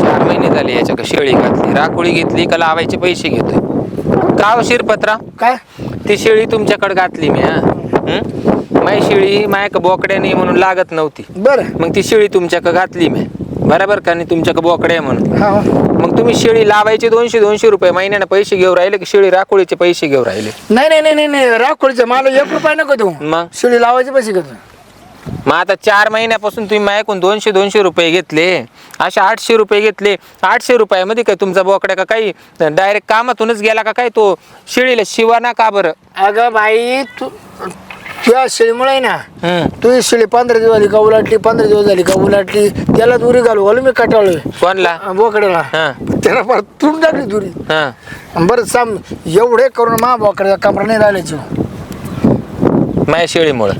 चार महिने झाले याच्या शेळी घातली राखोळी घेतली का लावायचे पैसे घेतोय? का हो शिरपत्रा काय? ती शेळी तुमच्याकडे घातली मी हा? माझी शेळी माया बोकड्या नाही म्हणून लागत नव्हती. बर. मग ती शेळी तुमच्याकडे घातली मी. बरोबर का? नाही तुमच्याकडे बोकड्या आहे म्हणून? हा. मग तुम्ही शेळी लावायचे दोनशे दोनशे रुपये महिन्याने पैसे घेऊ राहिले की शेळी राखोळीचे पैसे घेऊ राहिले? नाही नाही नाही नाही नाही. राखोळीचं मला एक रुपया नको देऊ. मग? शिळी लावायचे पैसे घेतो मग आता चार महिन्यापासून तुम्ही माझ्याकडून दोनशे दोनशे रुपये घेतले. असे आठशे रुपये घेतले. आठशे रुपयामध्ये काय तुमचा बोकड्या का काही डायरेक्ट कामातूनच गेला का काय तो? शेळीला शिवाना का बरं. अगं बाई तू तुझ्या शेळीमुळे आहे ना. तू ही शेळी पंधरा दिवस झाली का उलाटली पंधरा दिवस झाली का उलाटली त्याला दुरी घालू घालू मी कटाळलोय. कोणला? बोकड्याला. हा. त्याला परत तुटून टाकली दुरी. हा. बरं साम एवढे करून मा बोकड्याचा कमरा नाही राहिल्याची माझ्या शेळीमुळं.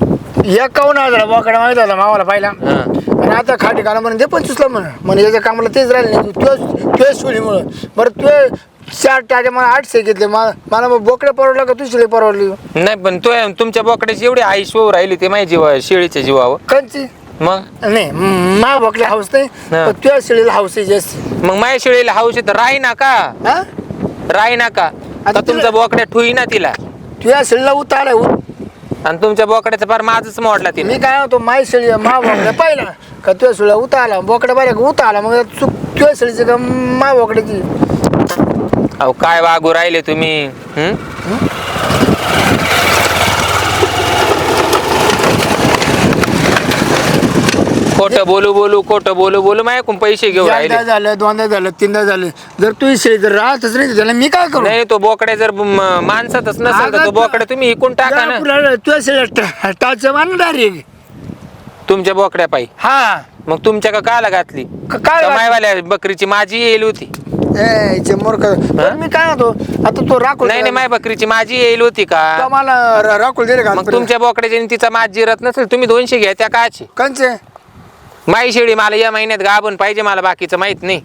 एकावन्न हजार बोकडा माहिती झाला मावाला पाहिला. हा. आणि आता खाटी घाला म्हणून ते पंचवीसला म्हण. म्हणे याच्या कामाला तेच राहिले नाही तुझ्या तुझ्या शेळीमुळं. बरं तुझे चार टाके मला आठशे घेतले. मा- मला मग बोकडे परवडला का तू शेळी परवडली? नाही पण तो तुमच्या बोकड्याची एवढी आईश होऊ राहिली ते माझ्या जीवा शेळीच्या जीवावर. कंची मग? नाही मा बोकडे हाऊस नाही हा. पण तुझ्या शेळीला हाऊस आहे जास्त. मग माझ्या शेळीला हाऊस तर राही ना का? हा? राही ना का? आता तुमचा बोकड्या ठुई ना तिला. तुझ्या शेळीला उतारलाय उ- आणि तुमच्या बोकड्याचा फार माझच मोडला तिने मी काय म्हणतो माय शेळी मा बोकडे पाहिला का तुझ्या शेळीला उतारला बोकडे पाहिला का उतारला मग चुक तुझ्या शेळीची का मा बोकड्याची? अहो काय वागू राहिले तुम्ही? हं? खोटं बोलू बोलू खोटं बोलू बोलू माझ्याकडून पैसे घेऊ राहिले. एकदा झालं दोनदा झालं तीनदा झालं. जर तुझी शेळी जर राहतच नाही तर त्याला मी काय करू? नाही तो बोकड्या जर म- माणसातच नसेल तर तो अगं, बोकड्या तुम्ही इकून टाका ना. शेळी टाच मान डायरेक्ट तुमच्या बोकड्या पायी हा. मग तुमच्या का काला घातली? क- काय घातली? मायवाल्या बकरीची माझी येईल होती. ए इथे मूर्ख. बरं मी काय म्हणतो आता तो राखोल नाही नाही माय बकरीची माझी येईल होती का? तो मला र- राखोल दिले का मग तुमच्या बोकड्याच्या तिचा माझ जिरत नसेल तुम्ही दोनशे घ्या त्या काची. कंचे माई शेळी मला या महिन्यात गाभून पाहिजे मला बाकीचं माहीत नाही.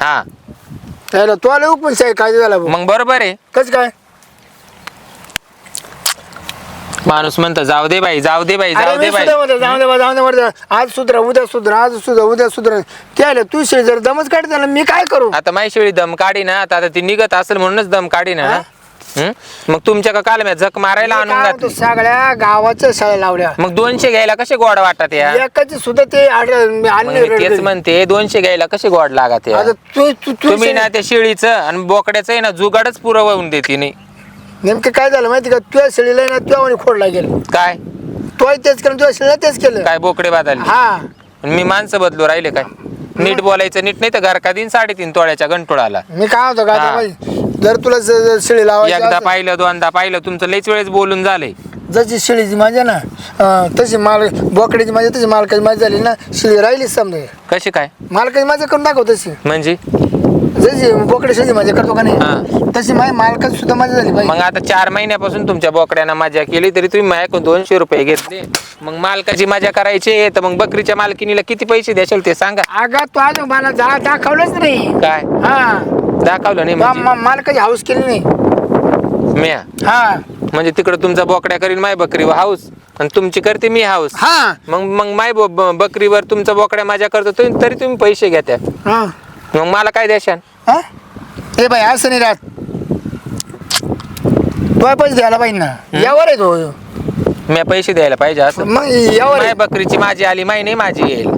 हा. त्याला तो आलं पण शाही काय झाला? भाऊ मग बरोबर आहे. कस काय? माणूस म्हणतो जाऊ दे बाई जाऊ दे बाई अरे जाऊ मी दे बाई. सुद्धा म्हणतो, जाऊ दे बा, जाऊ दे बरं जा. आज सुधरा उद्या सुधरा आज सुधरा उद्या सुधरा. ते आलं तू शेळी जर दमच काढते ना मी काय करू? आता माई शेळी दम काढी ना आता आता ती निघत असेल म्हणूनच दम काढी ना. हा? मग तुमच्या का काल मी झक मारायला आणून काय म्हणतो, घातली सगळ्या गावाच्या शाळा लावल्या. मग दोनशे घ्यायला कसे गोड वाटत या? एकाची सुद्धा ते आड- मग आणले मी तेच. म्हणते दोनशे घ्यायला कसे गोड लागत या? आता तू तू तू तुम्ही ना त्या शेळीचं आणि बोकड्याचं आहे ना जुगाडच पुरवून देते नाही नेमकं काय झालं माहिती का? तुझ्या शेळीला ना तुझ्या म्हणे खोड लागेल काय? तो तेच केलं तुझ्या शेळीला तेच केलं. काय बोकडे बादाली हा. आणि मी माणसं बदलू राहिले काय? नीट बोलायचं नीट नाही तर घरका दिन साडेतीन तोळ्याच्या गंठोळाला. मी काय होतो का हा. जर तुला ज- ज- शेळी लावायची एकदा पाहिलं दोनदा पाहिलं तुमचं लईच वेळेस बोलून झालंय. जशी शेळीची माझ्या ना अं, तशी माल बोकड्याची माझी तशी मालकाची माझी झाली ना शेळी राहिलीच समजा. कशी काय? मालकाची माझ्या करून दाखव तशी. म्हणजे? जशी बोकडे माझ्या करतो का हा. नाही तशी माझी सुद्धा माझी झाली मग पाहिजे आता चार महिन्यापासून तुमच्या बोकड्यानं मजा केली तरी तुम्ही माझ्याकडून दोनशे रुपये घेतले. मग मालकाची मजा करायची तर मग बकरीच्या मालकिनीला किती पैसे द्याल ते सांगा. अगं तू आज मला जा दाखवलंच नाही. काय? हा. दाखवलं नाही मा- म्हणजे? मा- मालकाची हाऊस केली नाही. म्या? हा. म्हणजे तिकडे तुमचा बोकड्या करीन माय बकरी हाऊस आणि तुमची करते मी हाऊस हा. मग मग माय ब- ब- बकरीवर तुमचा बोकड्या मजा करतो तुम्ही- तरी तुम्ही पैसे घ्या त्या हा. मग मला काय द्याशान हा? ए बाई असं नाही राहत. तो पैसे द्यायला पाहिजे ना. यावर आहे तो. मी पैसे द्यायला पाहिजे असं. मग यावर माय आहे. बकरीची माझी आली माय नाही माझी येईल.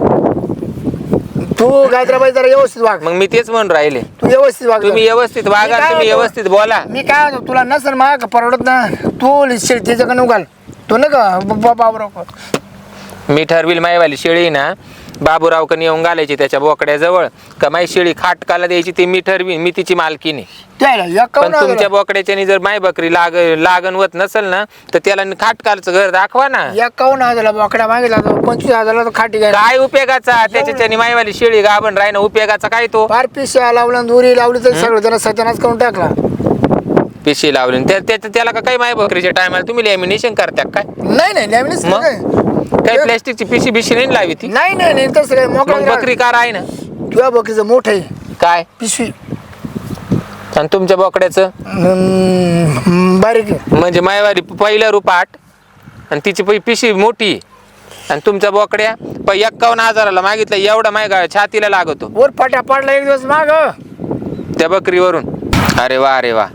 तू गायत्राबाई जरा व्यवस्थित वाग. मग मी तेच म्हणून राहिले. तू व्यवस्थित वाग. तुम्ही व्यवस्थित मी वागा काय तुम्ही म्हणतो? व्यवस्थित बोला. मी काय म्हणतो? तुला नसेल माग परवडत ना तू शेळतीचं का उघाल तो ना का बाबा. मी ठरविल मायवाली शेळी ना बाबूरावकडे येऊन घालायची त्याच्या बोकड्याजवळ. का माई शेळी खाटकाला द्यायची ती मी ठरवीन मी तिची मालकीने. त्याला पण तुमच्या बोकड्याच्यानी जर माय बकरी लाग लागण होत नसेल ना तर त्याला खाटकालचं घर दाखवा ना. एकावन्न हजारला बोकडा मागितला तो पंचवीस हजारला तो खाटी घ्यायला. काय उपयोगाचा? त्याच्याच्यानी मायवाली शेळी गाभण राहणं उपयोगाचा काय तो? फार पिशा लावला दुरी लावली तर सगळं त्याला सत्यानाश करून टाकला. पिशी लावली. त्या त्या- त्याला का काही माय बकरीच्या टायमाला तुम्ही लॅमिनेशन करता काय? नाही नाही मग? नाही. काही प्लॅस्टिकची पिशी बिशी नाही लावी ती? नाही नाही नाही तसं काय मग मोकळा बकरी कार आहे ना? तुझ्या बकरीचं मोठं आहे. काय? पिशवी. आणि तुमच्या बोकड्याचं? बारीक आहे. म्हणजे मायवारी पहिलं रुपाट आणि तिची पै पिशी मोठी आणि तुमच्या बोकड्या प एक्कावन्न हजाराला मागितलं एवढा माय गा- छातीला लागतो. वर फाट्या पाडला एक दिवस माग. त्या बकरीवरून. अरे वा अरे वा.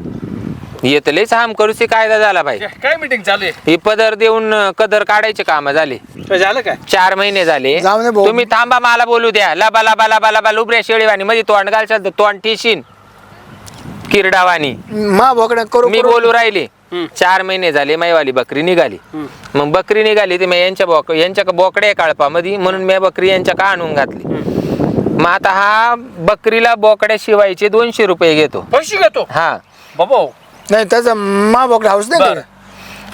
येत लयच हाम करूची कायदा झाला भाई काय मीटिंग चालू आहे? ही पदर देऊन कदर काढायचे काम झाले. काय झालं काय? चार महिने झाले. जाऊ दे भाऊ. तुम्ही थांबा मला बोलू द्या. लबा लबा लबा लबा लुबऱ्या शेळीवाणी. मध्ये तोंड घालशाल तर तोंड ठेशीन. किरडावानी मा बोकड्या करू मी करू. बोलू राहिले. हम्म. चार महिने झाले मैवाली बकरी निघाली. हम्म. मग बकरी निघाली ते मी यांच्या बोक यांच्या बोकड्या काळपामध्ये म्हणून मी बकरी यांच्या का आणून घातली? मग आता हा बकरीला बोकड्या शिवायचे दोनशे रुपये घेतो. पैसे घेतो? हा. बाबा नाही त्याचा मा बोकडा हाऊस नाही बरं. का?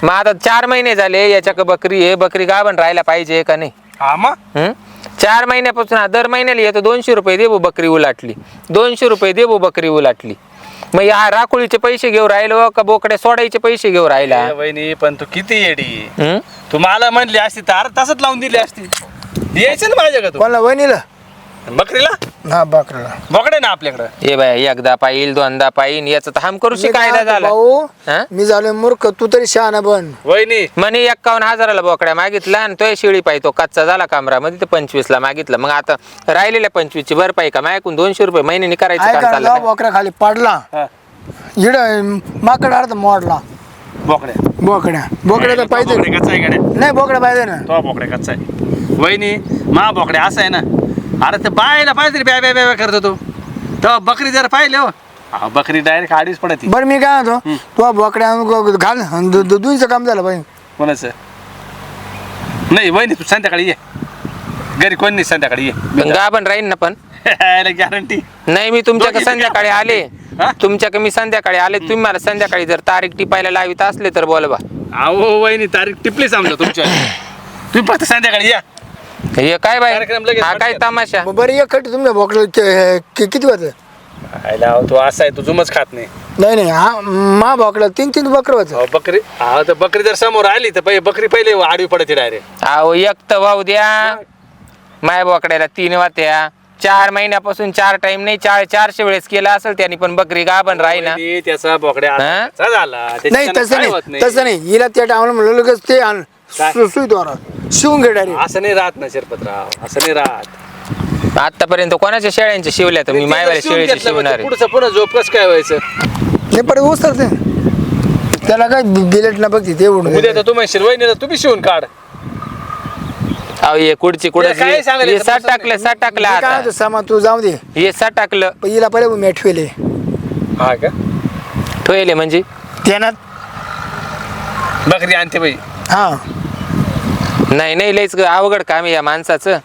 मग आता चार महिने झाले याच्या का बकरी आहे बकरी गाभण राहायला पाहिजे का नाही? हा मग? हं? चार महिन्यापासून हा दर महिन्याला येतो दोनशे रुपये देऊ बकरी उलाटली. दोनशे रुपये देऊ बकरी उलाटली. मग या राखोळीचे पैसे घेऊ राहिलो का बोकड्या सोडायचे पैसे घेऊ राहिला? ए, वहिनी पण तू किती येडी? हं? तू मला म्हणली असती तर अर्धा तासात लावून दिली असती. यायचं ना माझ्या का तू. कोणाला वहिनीला? बकरीला? हा बकरीला. बोकडे ना आपल्याकडं. ये बाय एकदा पाहिल दोनदा पाहिल याचा तर हम करू मी काय झाला. भाऊ. हा? मी झालोय मूर्ख तू तरी शहाणा बन. वहिनी. म्हणे एक्कावन्न हजाराला बोकड्या मागितला आणि तो शिळी तो कच्चा झाला कामरामध्ये ते पंचवीसला मागितलं. मग आता राहिलेल्या पंचवीसची भरपाई का? ऐकून दोनशे रुपये महिन्याने करायचं काम ऐका चाललं. बोकड्या खाली पडला. हा, इड माकड अर्थ मोडला. बोकड्या. बोकड्या. बोकड्या तर पाहिजे. बोकड्या कच्चा आहे गाड्या नाही बोकड्या पाहिजे ना. तो बोकड्या कच्चा आहे. वहिनी मा बोकड्या असं आहे ना. अरे ते बायला पाहिजे रे ब्या ब्या ब्या ब्या करतो तो. तेव्हा बकरी जर पाहिले हो. हा, बकरी डायरेक्ट आडीच पडती. बरं मी काय म्हणतो तू बोकड्या आणून घाल आणि दु- दु- दुईचं काम झालं पाहिजे कोणाचं? नाही वहिनी तू संध्याकाळी ये. घरी कोण नाही संध्याकाळी पण गाभण राहीन ना पण. ये गॅरंटी नाही मी तुमच्याकडे दोघी संध्याकाळी आले. हा? तुमच्याकडे मी संध्याकाळी आले तुम्ही मला संध्याकाळी जर तारीख टिपायला लावित असले तर बोलवा. अहो वहिनी तारीख टिपली समजा तुमच्या. तुम्ही फक्त संध्याकाळी या. हे काय बाई? कार्यक्रम लगेच हा काय वाटतात. तमाशा? मग बरं एक खट कि- कि- किती आयला अहो, तो असा आहे तू जुमच खात नाही. नाही नाही हा मा बोकडा तीन तीन बकरं अहो, बकरी अहो तर बकरी जर समोर आली तर पहिले बकरी पहिले आडवी पडते डायरेक्ट अहो एक तर वाहू द्या. माय बोकड्याला तीन वात्या चार महिन्यापासून चार टाइम नाही चार चारशे वेळेस केला असेल त्याने पण बकरी गाभण राहीना वहिनी, त्याचा बोकड्या हा? झाला नाही तसं काय नाही होत तसं नाही. हिला त्या टायमाला म्हणलं लगेच ते आण. काय? सु- सुईद्वारा शिवून घे डायरेक्ट. असं नाही राहत ना शिरपतराव असं नाही राहत. आतापर्यंत कोणाच्या शेळ्यांच्या शिवल्या तर मी मायवाल्या शिवून शेळीची घेतलं म्हणजे शिवणार. आहे. पुढचं पुन्हा झोप कसं काय व्हायचं? नाही परत उचलत. नाही त्याला काय बिलेट ना बघते ते उडून उद्या तर तू म्हणशील वहिनीला तुम्ही शिवून काढ. अहो हे कुडची कुड हे काय सांगायला हे येतं? साठ बसून टाकलं साठ टाकलं काय आता. म्हणतो सामा तू जाऊ दे. हे साठ टाकलं. पण हिला पहिले मेठवेले हा का? ठोयले म्हणजे? त्यानं बकरी आणते बाई. हा. नाही नाही लयच अवघड काम आहे या माणसाचं.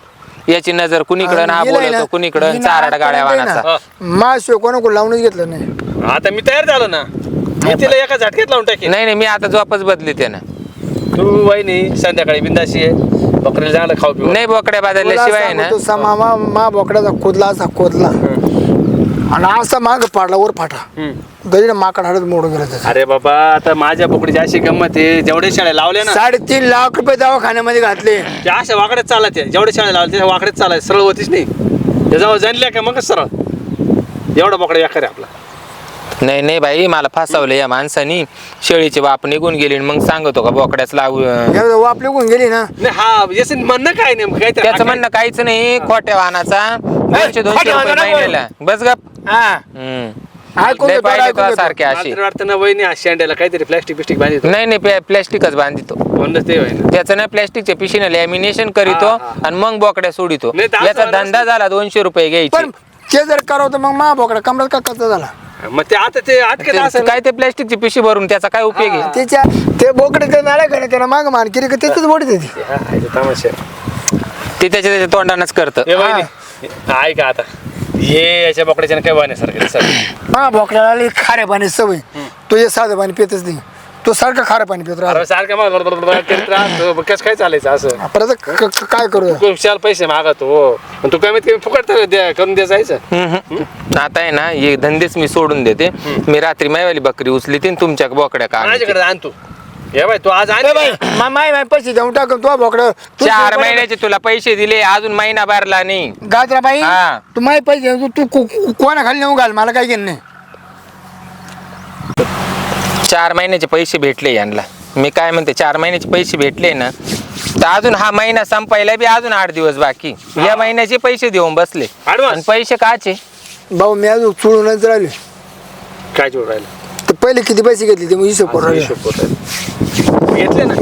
याची नजर कुणीकडं ना बोलतो कुणीकडं चाराड गाड्या वाहनाचा ना, मा शिव कोणाकडून लावूनच घेतलं नाही. आता मी तयार झालो ना. मी तिला एका झटक्यात लावून टाकेन. नाही नाही मी आता झोपच बदली त्यानं. तू वहिनी संध्याकाळी बिंदाशी आहे बकरीला चांगलं खाऊ पिऊ. नाही बोकड्या तुला बदलल्याशिवाय आहे ना. सांगतो सामा मा मा बोकड्याचा खोदला असा खोदला. आणि असा माग पाडला वर फाटा. हम्म. गरीला माकड हडत मोडून गेलं त्याचं. अरे बाबा आता माझ्या बोकडीची अशी गंमत आहे जेवढे शाळा लावल्या ना. साडेतीन लाख रुपये दवाखान्यामध्ये घातले. त्या अशा वाकड्यात चालत आहे जेवढे शाळा लावल्या त्या वाकड्यात चालाय सरळ होतीच नाही. त्याच्यावर जाणल्या का मगच सरळ. एवढा बोकडा व्याकार आहे आपला. नाही नाही बाई मला फसवलं या माणसानी. शेळीचे बाप निघून गेली आणि मग सांगतो का बोकड्याच लावू हो. वाप लिहून गेली ना. नाही हा याचं म्हणणं काय नेमकं? काय त्याचं म्हणणं काहीच नाही खोट्या वाहनाचा. दोनशे दोनशे रुपये महिन्याला. बस गप. हा. हम्म. ऐकून लय घेतो, पाहिले ऐकून तुला घेतो. सारखे अशी मला वाटतं ना वहिनी हा शेंड्याला काहीतरी प्लॅस्टिक बिस्टिक बांधितो. नाही नाही प्लॅ- प्लॅस्टिकच बांधितो. म्हणूनच ते होईना त्याचं नाही प्लॅस्टिकच्या पिशीने लॅमिनेशन करीतो हा, हा. आणि मग बोकड्या सोडितो. नाही, तर असं याचा धंदा झाला दोनशे रुपये पण घ्यायचे ते जर करावं तर मग मा बोकडा कमरात का कच्चा झाला? मग ते आता ते अटकत ते- असं काय ते प्लॅस्टिकची पिशी भरून त्याचा काय उपयोग आहे? त्याच्या ते बोकडे ते नाळ्या करे त्याला माग मान केली का त्याच बोडत येते तमाशा ते त्याच्या त्याच्या तोंडानच करतं. हे वहिनी. ऐका आता. हे याच्या बोकड्याच्या काय वाहण्यासारखं दिसत मा बोकड्याला लई खाऱ्या पाणी सवय. तो हे साधं पाणी पितच नाही. तो सारखं खारं पाणी पित राहतो. अरे सारखं. मग कसं काय चालायचं असं? परत क- क- काय करू? चार पैसे मागतो पण तू कमीत कमी फुकट तर द्या करून द्या जायचं. हम्म. आता आहे ना हे धंदेच मी सोडून देते. मी रात्री मायवाली बकरी उचली ती तुमच्या बोकड्या का माझ्याकडे आण तू. हे तू आज बाई मा- माय माय पैसे देऊन टाक तो बोकडं चार महिन्याचे तुला पैसे दिले अजून महिना भरला नाही. गाजरा बाई हा. तू माय पैसे तू तू को- को- कोणा खाली नेऊन घाल मला काय घेणं नाही. चार महिन्याचे पैसे भेटले यांना. मी काय म्हणते चार महिन्याचे पैसे भेटले ना तर अजून हा महिना संपायला बी अजून आठ दिवस बाकी. या महिन्याचे पैसे देऊन बसले. Advance? आणि पैसे काचे? भाऊ मी अजून चुळूनच राहिले. काय जोड राहिलं? तर पहिले किती पैसे घेतले ते मग हिशोब करून राहिले. घेतले ना.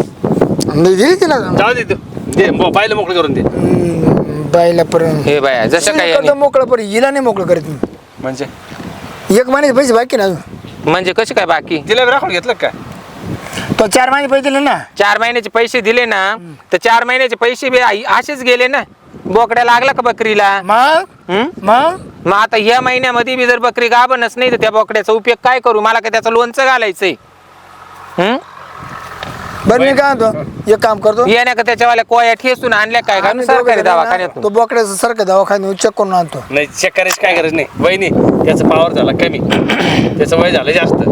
म्हणजे दिले तिला जाऊ दे तू. दे मोकळं करून दे. हम्म, बाईला पर्यंत हे बाया जसं काय यांनी- मोकळं पण हिला नाही मोकळं करत मी. म्हणजे? एक महिन्याचे पैसे बाकी ना अजून. म्हणजे कसे काय बाकी? तिला राखून घेतलं का? काय तो चार महिने पैसे दिले ना. चार महिन्याचे पैसे दिले ना तर चार महिन्याचे पैसे बी आई- असेच गेले ना. बोकड्या लागला का बकरीला? मग? हम्म? मग? मग आता या महिन्यामध्ये बी जर बकरी गाभणच नाही तर त्या बोकड्याचा उपयोग काय करू? मला काय त्याचं लोणचं घालायचंय? हम्म? बरं मी काय म्हणतो? एक काम करतो. येण्या का त्याच्यावाल्या कोया ठेसून आणल्या काय? का आम्ही सरकारी दोघं जण ना, दवाखान्यातून. तो बोकड्याचा सारखं दवाखान्यात चेक करून आणतो. नाही चेक करायची काय गरज नाही. वहिनी त्याचं पावर झाला कमी. त्याचं वय झालं जास्त.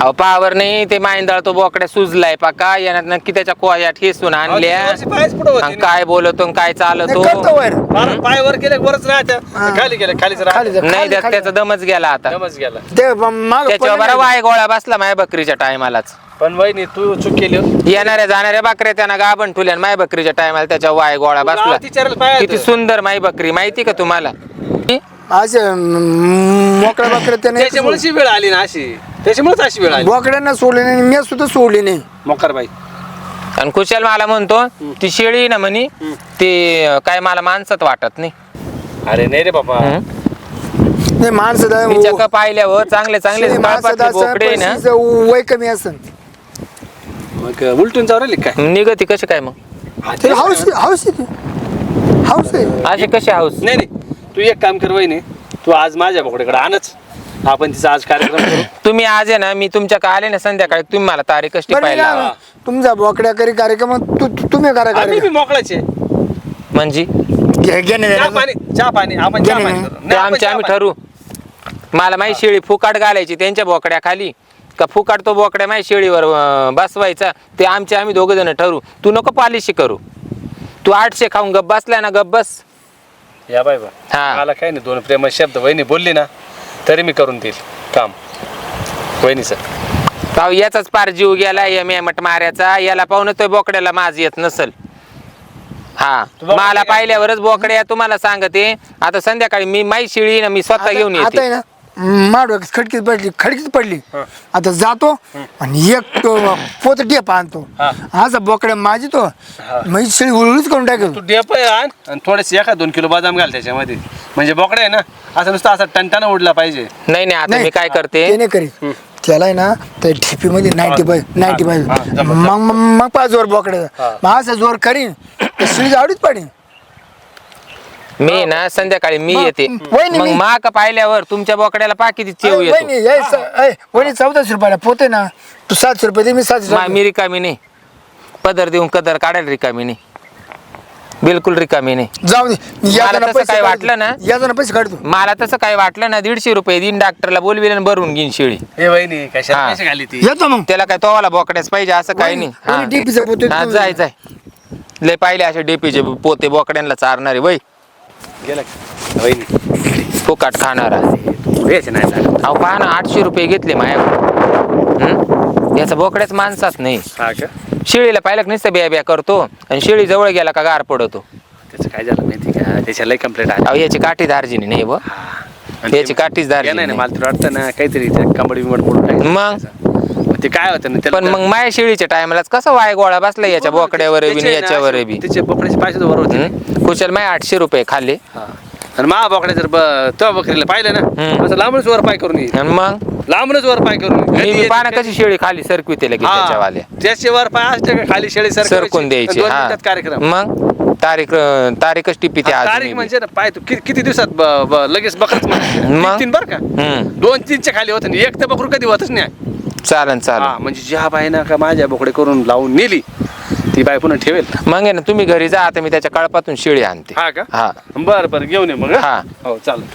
अहो पावर नाही ते मायंदाळ तो बोकड्या सुजलाय पाका. यानं नक्की त्याच्या कोया ठेसून आणल्या. अहो, ती पायच पुढं होती आणि ना. काय बोलतो आणि काय चालतो? नाही, करतो वर. पार पाय वर गेले वरच राहत्या हा. खाली गेले खालीच खाली राहत्या जा. नाही खाली- त्यात खाली. त्याचा दमच गेला आता. दमच गेला. ते माग त्याच्यावर बरा वाय गोळा बसला माय बकरीच्या टायमालाच. पण वहिनी तू चूक केली हो. येणाऱ्या जाणाऱ्या बकऱ्या त्यांना गाभण ठुल्या आणि माय बकरीच्या टायमाला त्याच्या वाय गोळा बसला. किती सुंदर माई बकरी. माहिती का तुम्हाला? असे मोकळ्या बोकड्या त्याने त्याच्यामुळेच ही वेळ आली ना अशी. त्याच्यामुळेच अशी वेळ आली. बोकड्यांना सोडले नाही मी सुद्धा सोडली नाही. मोकार बाई आणि कुशल मला म्हणतो ती शेळी ना म्हणी ते अं, काय मला माणसात वाटत नाही. अरे नाही रे बाबा? नाही माणसं दा- तिच्या का पाहिल्यावर चांगले चांगले शेळी माणसं कळपातले दा- बोकडे आहे ना. वय कमी असन. मग उलटून जाऊ राहिली काय? निगती कशी काय मग? हाऊस ना. हाऊस. हाऊस आहे. असे कसे हाऊस? नाही नाही. तू एक काम कर वहिनी तू आज माझ्या बोकड्याकडे आणच. आपण तिचा आज कार्यक्रम करू. तुम्ही आज आहे ना मी तुमच्या का आले ना संध्याकाळी तुम्ही मला तारीख कशी बरं म्हणतो, तुमचा बोकड्या करी कार्यक्रम तू तू- तुम्ही करा आम्ही कार्यक्रम. बी मोकळाचे. म्हणजे? घे- घेणे चहा देण्याचं. पाणी चहा पाणी आपण चहा नाही, पाणी नाही. करू. ते नाही, आपण आमचे चहा आम्ही पाणी- ठरू. मला माही शेळी फुकाट घालायची त्यांच्या बोकड्या खाली. का फुकाट तो बोकड्या माही शेळीवर अं, बसवायचा ते आमचे आम्ही दोघ जण ठरू. तू नको पॉलिशी करू. तू आठशे खाऊन गप बसला ना गप बस. या बाय बा. हा. मला काही नाही दोन प्रेम शब्द वहिनी बोलली ना तरी मी करून देईल. काम. वहिनीचं. अहो याचाच पार जीव गेला या मेमट माऱ्याचा. याला पाहून तो बोकड्याला माज येत नसल. हा. मला? पाहिल्यावरच बोकड्या तुम्हाला सांगते. आता संध्याकाळी मी माई शिळी ना मी स्वतः घेऊन आता येते आहे ना? माड खडकीत पडली खडकीत पडली. आता जातो आणि एक तो पोत डेप आणतो. हा. असा बोकड्या माझी तो म्हणजे शेळी उलळीच करून टाकेल. तू डेप आण. आणि थोडेसे एका दोन किलो बदाम घाल त्याच्यामध्ये. म्हणजे बोकडा आहे ना असं नुसतं असा टनटाना उडला पाहिजे. नाही नाही आता. मी काय करते? ते नाही करीत. त्याला आहे ना त्या ठिपी मध्ये नाईन्टी पाय नाईन्टी जबरदस्त. मग मग पाच जोर बोकड्या हा. मग असं जोर करीन शेळी आवडीच पाडीन मी ना संध्याकाळी मी येते. वहिनी मग मी- मा का पाहिल्यावर तुमच्या बोकड्याला पाकिती चेव येतो. वहिनी हे स- ऐ, वहिनी चौदाशे रुपयाला पोते ना. तू सातशे रुपये दे मी सातशे मा- रुपये मी रिकामी नाही. पदर देऊन कदर काढायला रिकामी नाही. बिलकुल रिकामी नाही. जाऊ दे. मला याजना तसं पैसे काही काढतो. वाटलं ना? याजना पैसे काढतो मला तसं काय वाटलं ना दीडशे रुपये दिन डॉक्टरला बोलविल आणि भरून घेईन शेळी. हे वहिनी कशा हा. पैसे घाली ती येतो मग. त्याला काय तोवाला बोकड्याच पाहिजे असं काही नाही. वहिनी, वहिनी, DP चं पोते हा. जाय जाय. लय पाहिले असे डेपीचे पोते बोकड्यांना चारणारे वय. गेला? वहिनी फुकाट खाणारा हेच नाही. अहो पहा ना आठशे रुपये घेतले माया याचा बोकड्याच माणसात नाही. हा का? शेळीला पाहिलं की नुसतं बिया बिया करतो? आणि शेळी जवळ गेला का गार पडतो. त्याचं काय झालं माहिती का? त्याच्या लय कंप्लेंट अहो याची काठी दार्जिनी नाही ब. आणि याची काठीच दारची नाही नाही. मला तुला वाटतं ना काहीतरी कंबडी बिंबड पडून. मग मग? ते काय होतं ना पण मग माया शेळीच्या टायमालाच कसं वाय गोळा बसला याच्या बोकड्यावर बी आणि याच्यावर बी त्याचे बोकड्याचे पैसे वर होते हं? कुशल माय आठशे रुपये खाल्ले हा. आणि मा बोकड्या जर ब- तो बकरीला पाहिलं ना हम्म. असं लांबूनच वर पाय करून येईल आणि मग लांबूनच वर पाय करून येईल. मी कधी बी येते, पाना कधी- कशी शेळी खाली सरकवी त्याला की हा. त्याच्यावाल्या त्याचे वर पाय असते का खाली शेळी सरकवायची. सरकून द्यायची दोन हा मिनिटात कार्यक्रम मग तारीख तारीखच टिपी ते आज तारीख. म्हणजे ना पाय तू कि- किती दिवसात ब- ब- लगेच बकरच मग? तीन बर का. दोन तीनच्या खाली होत नाही एक तर बकरू कधी होतच नाही चालन हा चालन म्हणजे ज्या बाईनं का माझ्या बोकडे करून लावून नेली ती बाई पुन्हा ठेवेल. मग आहे ना तुम्ही घरी जा आता मी त्याच्या कळपातून शेळी आणते. हा का? हा. बर बर घेऊन ये मग हं? हा. हो चालेल.